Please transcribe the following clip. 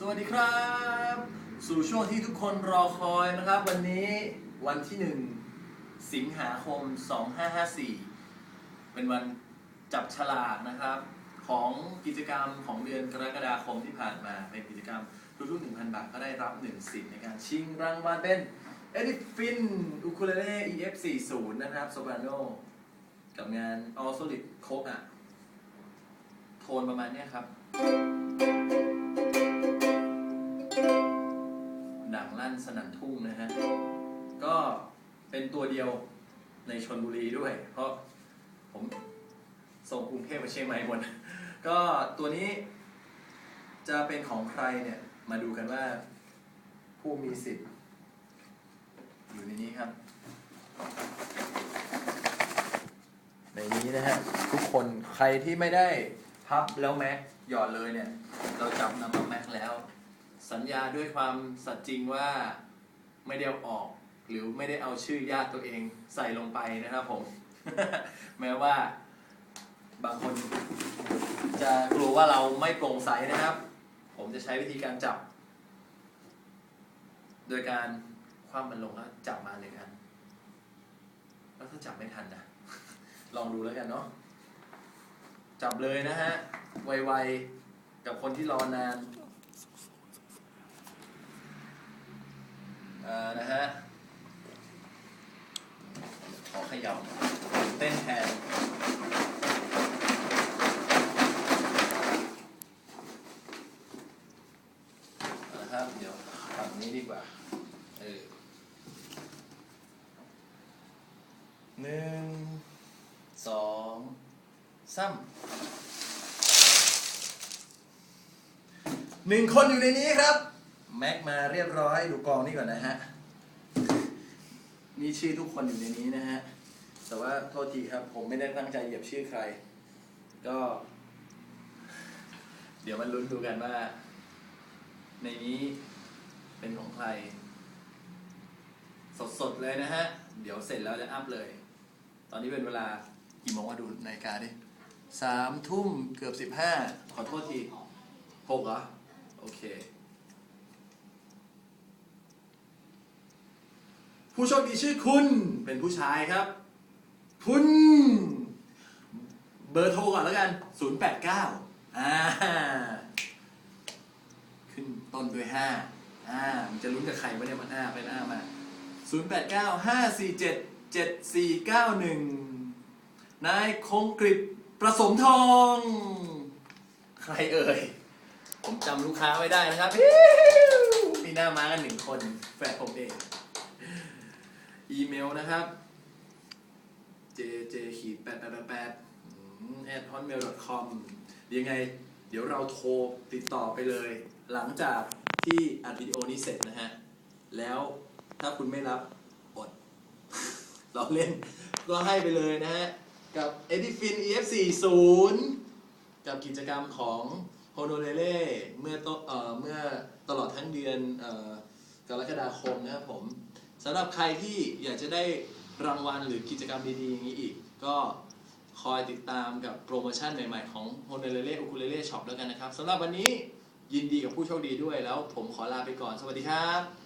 สวัสดีครับ สู่ช่วงที่ทุกคนรอคอยนะครับ วันนี้วันที่ 1 สิงหาคม 2554 เป็นวันจับฉลากนะครับ ของกิจกรรมของเดือนกรกฎาคมที่ผ่านมา เป็นกิจกรรมทุกๆ1,000 บาทก็ได้รับ 1 สิทธิ์ในการชิงรางวัลเป็นเอดิฟินอุคูเลเล่ EF40 นะครับโซบราโนกับงาน All Solid โคกอะโทนประมาณนี้ครับ ลั่นสนั่นทุ่งนะฮะ ก็เป็นตัวเดียวในชนบุรีด้วย เพราะผมส่งกรุงเทพไปเชียงใหม่หมด ก็ตัวนี้จะเป็นของใครเนี่ย มาดูกันว่าผู้มีสิทธิ์ อยู่ในนี้ครับ ในนี้นะฮะ ทุกคนใครที่ไม่ได้พับแล้วแม็กหยอดเลยเนี่ย เราจับนำมาแม็กแล้ว สัญญาด้วยความสัตย์จริงว่าไม่ได้เอาออก หรือไม่ได้เอาชื่อญาติตัวเองใส่ลงไปนะครับผม แม้ว่า บางคนจะกลัวว่าเราไม่โปร่งใสนะครับ ผมจะใช้วิธีการจับ โดยการคว่ำมันลงแล้วจับมาเลยกันแล้วถ้าจับไม่ทันนะลองดูแล้วกันเนาะจับเลยนะฮะไวๆกับคนที่รอนาน อ่อนะฮะขอขยับเต้นแทนเอาละครับเดี๋ยวฝั่งนี้ดีกว่าเออหนึ่งสองสามหนึ่งคนอยู่ในนี้ครับ แม็กมาเรียบร้อยดูกองนี่ก่อนนะฮะมีชื่อทุกคนอยู่ในนี้นะฮะ แต่ว่าโทษทีครับ ผมไม่ได้ตั้งใจเหยียบชื่อใคร ก็ เดี๋ยวมันลุ้นดูกันว่า ในนี้เป็นของใคร สดๆเลยนะฮะ เดี๋ยวเสร็จแล้วจะอัพเลย ตอนนี้เป็นเวลากี่โมงว่าดูนาฬิกาดิสามทุ่มเกือบสิบห้าขอโทษทีหกเหรอ โอเค ผู้โชคดีชื่อคุณเป็นผู้ชายครับ คุณ เบอร์โทรก่อนแล้วกัน 089อ่าขึ้นต้นด้วยห้าอ่ามันจะลุ้นกับใครวะเนี่ยมันอ้าไปอ้ามา 0 8 9 5 4 7 7 4 9 1 นายคงกริบประสมทอง ใครเอ่ย ผมจำลูกค้าไม่ได้นะครับ มีหน้ามากันหนึ่งคน แฟนผมเอง อีเมลนะครับ jj ขีดแปดแปดแปด at hotmail com ยังไง เดี๋ยวเราโทรติดต่อไปเลย หลังจากที่อัดวิดีโอนี้เสร็จนะฮะ แล้วถ้าคุณไม่รับอด เราเล่นก็ให้ไปเลยนะฮะ กับ Edifin EF40 กับกิจกรรมของ Honolulu เมื่อตเอ่อเมื่อตลอดทั้งเดือนออกรกฎาคมนะครับผม สำหรับใครที่อยากจะได้รางวัลหรือกิจกรรมดีๆอย่างนี้อีก ก็คอยติดตามกับโปรโมชั่นใหม่ๆ ของ Honolulu Ukulele Shop แล้วกันนะครับสำหรับวันนี้ยินดีกับผู้โชคดีด้วยแล้ว ผมขอลาไปก่อน สวัสดีครับ